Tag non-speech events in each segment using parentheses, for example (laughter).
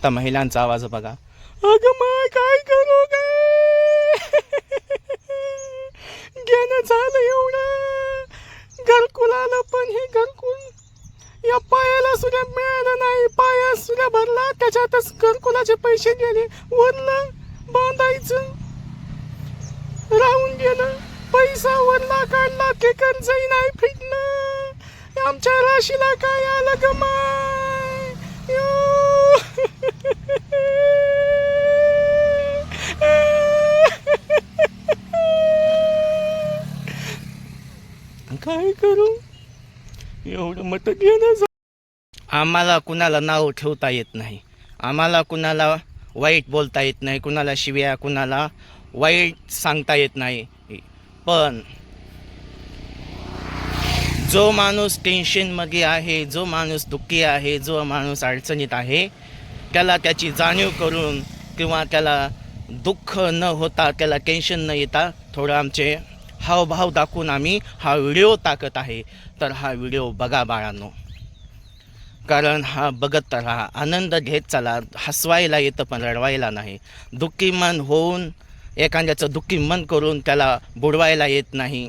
आता महिलांचा आवाज बघा. अगं माय काय करू गे? झालं एवढं. घरकुल आलं पण हे घरकुल. या पायाला सुद्धा मिळालं नाही. पाया सुद्धा भरला. त्याच्यातच घरकुलाचे पैसे गेले. वरलं बांधायचं. राहून गेलं. पैसा वरला काढला. ते कर्जही नाही फिटलं. आमच्या राशीला काय आलं ग माय? (laughs) काय करू? एवढं मत घेणं आम्हाला कुणाला नाव ठेवता येत नाही. आम्हाला कुणाला वाईट बोलता येत नाही. कुणाला शिव्या कुणाला वाईट सांगता येत नाही. पण जो माणूस टेन्शनमध्ये आहे जो माणूस दुःखी आहे जो माणूस अडचणीत आहे त्याला त्याची जाणीव करून किंवा त्याला दुःख न होता त्याला टेन्शन न येता थोडं आमचे हावभाव दाखवून आम्ही हा व्हिडिओ टाकत आहे. तर हा व्हिडिओ बघा बाळांनो. कारण हा बघत राहा. आनंद घेत चला. हसवायला येतं पण रडवायला नाही. दुःखी मन होऊन एखाद्याचं दुःखी मन करून त्याला बुडवायला येत नाही.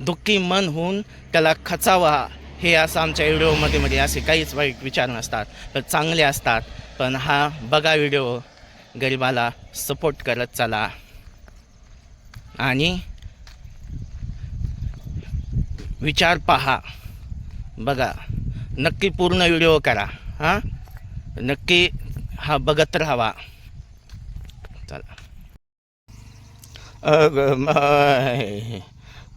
दुःखी मन होऊन त्याला खचावा. हे असं आमच्या व्हिडिओमध्ये मध्ये असे काहीच वाईट विचार नसतात. तर चांगले असतात. पण हा बघा व्हिडिओ. गरिबाला सपोर्ट करत चला. आणि विचार पहा. बघा. नक्की पूर्ण व्हिडिओ करा. हां? नक्की हा बघत राहावा. चला. अग माय.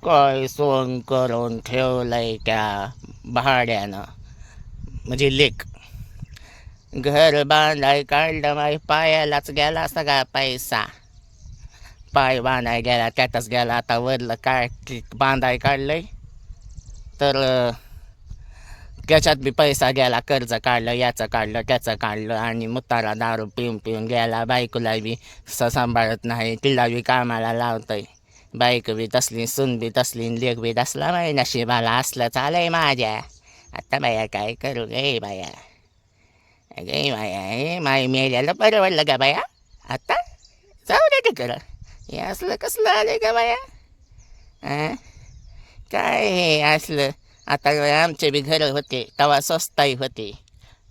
काय सोन करून ठेवलंय त्या भाड्यानं? म्हणजे लेक. घर बांधाय काढलं माय पायालाच गेला सगळा पैसा. पाय बांधाय गेला त्यातच गेला. आता वरलं काय बांधाय काढलंय? तर त्याच्यात बी पैसा गेला कर्ज काढलं याचं काढलं त्याचं काढलं आणि मुतारा दारू पिऊन पिऊन गेला. बायकोला बी सांभाळत नाही तिला बी कामाला लावतंय. बायको बी तसली सून बी तसली न बी तसला माय नशिबाला असलं चालय माझ्या. आता बाया काय करू गे बाया? गे बाया हे माय मेल्याला परवडलं का बाया. आता जाऊ दे तिकडं. हे असलं कसलं आलं का बाया? अं? काय हे असलं? आता आमचे बी घरं होते तवा स्वस्ताही होती.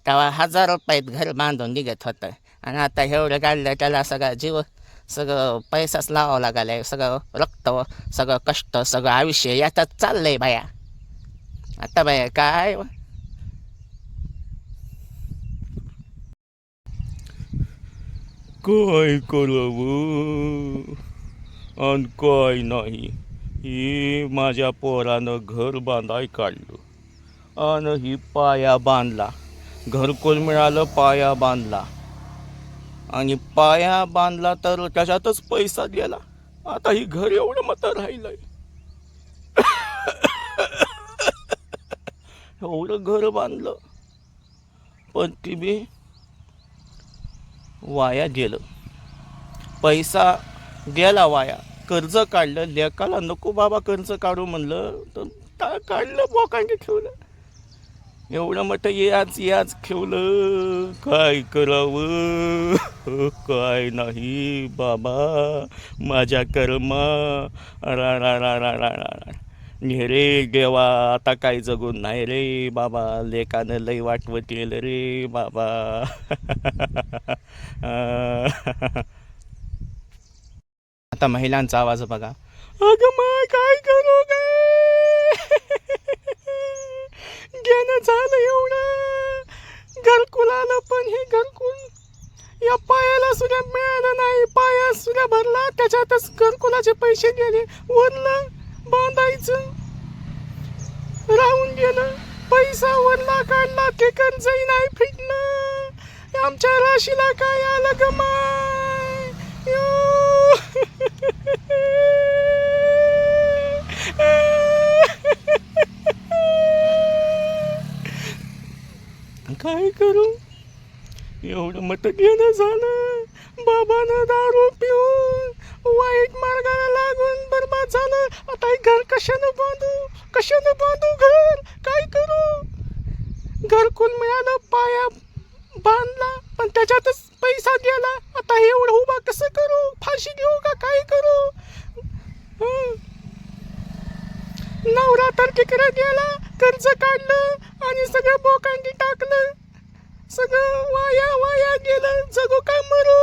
तेव्हा हजार रुपयात घर बांधून निघत होतं. आणि आता एवढं काढलं त्याला सगळा जीव सगळं पैसाच लावावं लागायला सगळं रक्त सगळं कष्ट सगळं आयुष्य याच्यात चाललंय बाया. आता बाया काय? काय करावं आणि काय नाही. ही माझ्या पोरानं घर बांधाय काढलं. आणि ही पाया बांधला. घरकुल मिळालं पाया बांधला. आणि पाया बांधला तर त्याच्यातच पैसा गेला. आता ही घर एवढं मत राहिलंय. एवढं घर बांधलं. पण ती बी वाया गेलं. पैसा गेला वाया. कर्ज काढलं. लेकाला नको बाबा कर्ज काढू म्हणलं. तर काढलं बोकांडी ठेवलं. एवढं मोठं याच याच ठेवलं. काय करावं? काय नाही बाबा. माझ्या कर्मा. रा रा रा रा रा रा रे. देवा आता काय जगून नाही रे बाबा. लेकानं लई वाटवत केलं रे बाबा. (laughs) आता महिलांचा आवाज बघा. अगं मग काय करू गे? (laughs) घेणं झालं एवढं घरकुल आलं पण हे घरकुल या पायाला सुद्धा मिळालं नाही. पाया सुद्धा भरला. त्याच्यातच घरकुलाचे पैसे गेले. वरलं बांधायचं. राहून गेलं. पैसा वरला काढला. ते कर्जही नाही फिटलं. आमच्या राशीला काय आलं ग (laughs) काय करू? एवढं मत येणं झालं. बाबानं दारू पिऊन वाईट मार्गाला लागून बरबाद झालं. आता हे घर कशानं बांधू? कशानं बांधू घर? काय करू? घरकुल मिळालं पाया बांधला पण त्याच्यातच पैसा गेला. आता हे एवढं उभा कसं करू? फाशी घेऊ का? काय करू? नवरा तर तिकडे गेला कर्ज काढलं आणि सगळं बोकांडी टाकलं. सगळं वाया वाया गेलं जगू का मरू?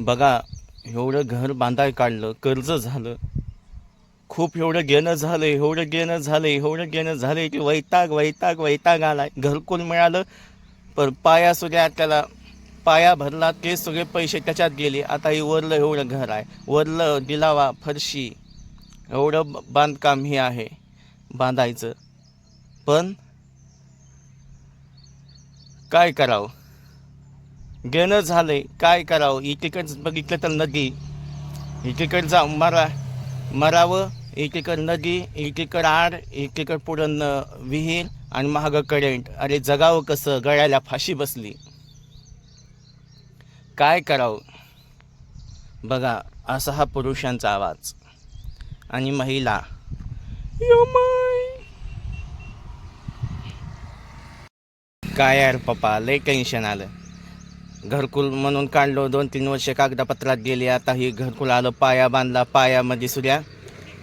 बघा एवढं घर बांधाय काढलं कर्ज झालं. खूप एवढं घेणं झालं एवढं घेणं झालं एवढं घेणं झालं की वैताग वैताग वैताग आलाय. घरकुल मिळालं पण पाया सुद्धा त्याला पाया भरला ते सगळे पैसे त्याच्यात गेले. आता हे वरलं एवढं घर आहे. वरलं दिलावा फरशी एवढं ब- बांधकाम हे आहे बांधायचं. पण काय करावं? घेणं झालंय. काय करावं? एकीकडं बघितलं तर नदी. एकीकडं जा मरा मरावं एकीकड नदी एकीकड आड एकीकड पुढं विहीर आणि महाग करंट अरे जगावं कसं? गळ्याला फाशी बसली. काय करावं? बघा असा हा पुरुषांचा आवाज. आणि महिला. काय यार पप्पा लय टेन्शन आलं. घरकुल म्हणून काढलो दोन तीन वर्ष कागदपत्रात गेली आता ही घरकुल आलं पाया बांधला पायामध्ये सुद्धा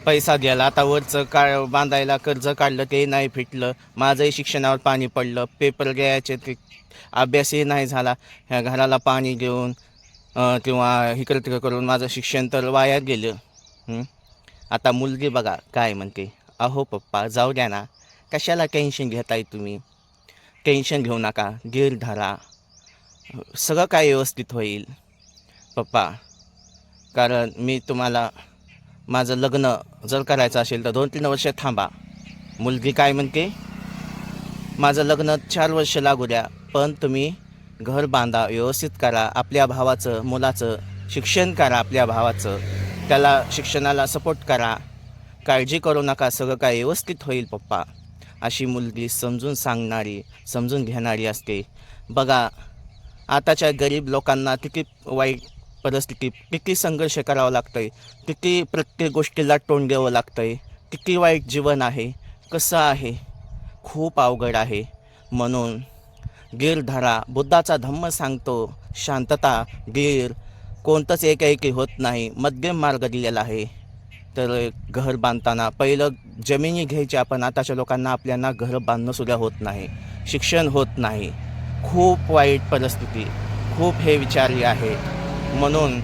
पैसा गेला आता वरचं का बांधायला कर्ज काढलं ते नाही फिटलं माझंही शिक्षणावर पाणी पडलं पेपर घ्यायचे ते अभ्यासही नाही झाला ह्या घराला पाणी घेऊन किंवा इकडं तिकडं करून माझं शिक्षण तर वायात गेलं. आता मुलगी बघा काय म्हणते अहो पप्पा जाऊ द्या ना कशाला टेन्शन घेताय तुम्ही? टेन्शन घेऊ नका गिर धरा सगळं काय व्यवस्थित होईल. पप्पा कारण मी तुम्हाला माझं लग्न जर करायचं असेल तर दोन तीन वर्ष थांबा. मुलगी काय म्हणते? माझं लग्न चार वर्ष लागू द्या पण तुम्ही घर बांधा व्यवस्थित करा आपल्या भावाचं मुलाचं शिक्षण करा आपल्या भावाचं. त्याला शिक्षणाला सपोर्ट करा. काळजी करू नका सगळं काय व्यवस्थित होईल पप्पा. अशी मुलगी समजून सांगणारी समजून घेणारी असते. बघा आताच्या गरीब लोकांना किती वाईट परिस्थिती किती संघर्ष करावा लागतं आहे किती प्रत्येक गोष्टीला तोंड द्यावं लागतं आहे किती वाईट जीवन आहे कसं आहे खूप अवघड आहे. म्हणून गिर धरा बुद्धाचा धम्म सांगतो शांतता गिर कोणतंच एकाएकी होत नाही मध्यम मार्ग दिलेला आहे. तर घर बांधताना पहिलं जमिनी घ्यायच्या पण आताच्या लोकांना आपल्याला घर बांधणंसुद्धा होत नाही शिक्षण होत नाही. खूप वाईट परिस्थिती खूप हे विचारले आहे. म्हणून.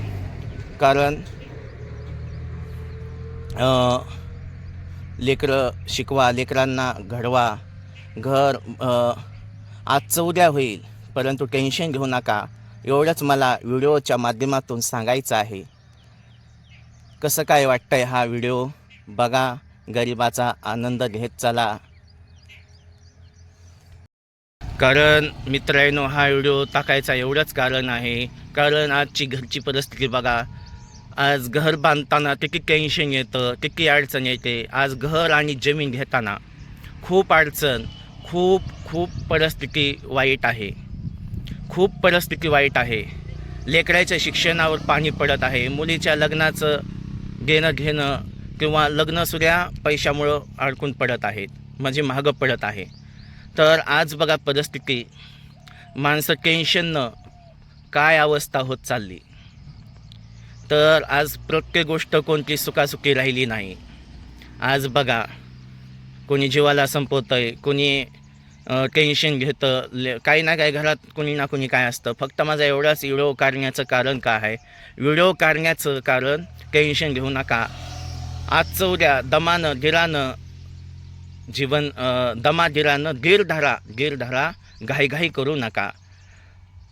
कारण लेकरं शिकवा लेकरांना घडवा. घर आजचं उद्या होईल परंतु टेन्शन घेऊ नका. एवढंच मला व्हिडिओच्या माध्यमातून सांगायचं आहे. कसं काय वाटतंय हा व्हिडिओ? बघा गरिबाचा आनंद घेत चला. कारण मित्रांनो हा व्हिडिओ टाकायचा एवढंच कारण आहे. कारण आजची घरची परिस्थिती बघा. आज घर बांधताना किती टेन्शन येतं किती अडचण येते. आज घर आणि जमीन घेताना खूप अडचण खूप खूप परिस्थिती वाईट आहे. खूप परिस्थिती वाईट आहे. लेकराच्या शिक्षणावर पाणी पडत आहे. मुलीच्या लग्नाचं घेणं घेणं किंवा लग्नसुद्धा पैशामुळं अडकून पडत आहेत. म्हणजे महागं पडत आहे. तर आज बघा परिस्थिती. माणसं टेन्शननं काय अवस्था होत चालली. तर आज प्रत्येक गोष्ट कोणती सुखासुखी राहिली नाही. आज बघा कोणी जीवाला संपवतं आहे कोणी टेन्शन घेतं ले काही ना काही घरात कोणी ना कोणी काय असतं. फक्त माझा एवढाच व्हिडिओ काढण्याचं कारण काय आहे? व्हिडिओ काढण्याचं कारण टेन्शन घेऊ नका. आजचं उद्या दमानं गिरानं जीवन दमादिरानं दमा धीरानं धरा धरा घाईघाई करू नका.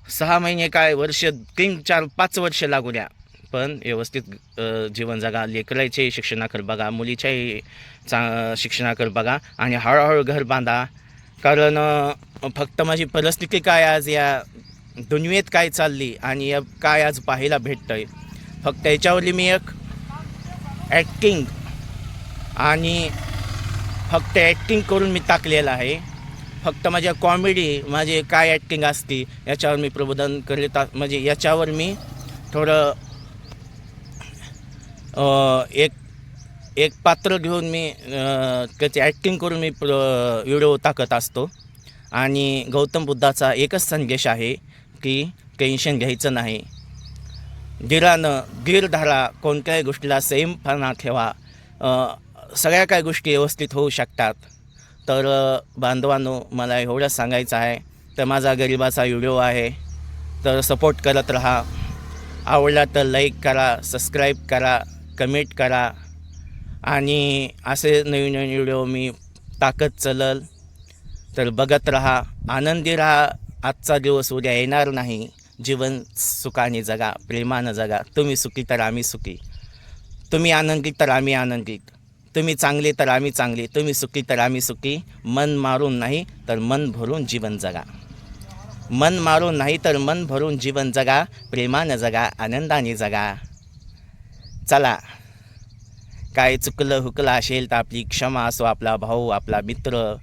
सहा महिने काय वर्ष तीन चार पाच वर्ष लागू द्या. पण व्यवस्थित जीवन जगा लेकरायचे शिक्षणाकर बघा मुलीच्याही चा शिक्षणाकर बघा आणि हळूहळू घर बांधा. कारण फक्त माझी परिस्थिती काय आज या दुनियेत काय चालली आणि या काय आज पाहायला भेटतं आहे फक्त याच्यावरली मी एक ॲक्टिंग आणि फक्त ॲक्टिंग करून मी टाकलेलं आहे. फक्त माझ्या कॉमेडी माझे काय ॲक्टिंग असते याच्यावर मी प्रबोधन करीत म्हणजे याच्यावर मी थोडं एक एक पात्र घेऊन मी त्याची ॲक्टिंग करून मी प्र व्हिडिओ टाकत असतो. आणि गौतम बुद्धाचा एकच संदेश आहे की टेन्शन घ्यायचं नाही. धीरानं धीर धरा कोणत्याही गोष्टीला संयमपणा ठेवा. सगळ्या काही गोष्टी व्यवस्थित होऊ शकतात. तर बांधवांनो मला एवढंच सांगायचं आहे. तर माझा गरिबाचा व्हिडिओ आहे. तर सपोर्ट करत राहा. आवडला तर लाईक करा सबस्क्राईब करा कमेंट करा. आणि असे नवीन नवीन व्हिडिओ मी टाकत चलल. तर बघत राहा. आनंदी राहा. आजचा दिवस उद्या येणार नाही. जीवन सुखाने जगा प्रेमानं जगा. तुम्ही सुखी तर आम्ही सुखी. तुम्ही आनंदित तर आम्ही आनंदित. तुम्ही चांगले तर आम्ही चांगले तुम्ही सुखी तर आम्ही सुखी. मन मारून नाही तर मन भरून जीवन जगा. मन मारून नाही तर मन भरून जीवन जगा प्रेमानं जगा आनंदाने जगा. चला. काय चुकलं हुकलं असेल तर आपली क्षमा असो आपला भाऊ आपला मित्र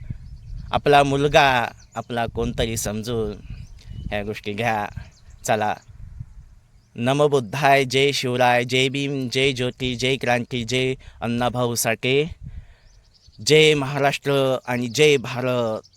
आपला मुलगा आपला कोणतरी समजून. ह्या गोष्टी घ्या. चला. नमबुद्धाय जय शिवराय जय भीम जय ज्योती जय क्रांती जय अण्णाभाऊ साठे. जय महाराष्ट्र आणि जय भारत.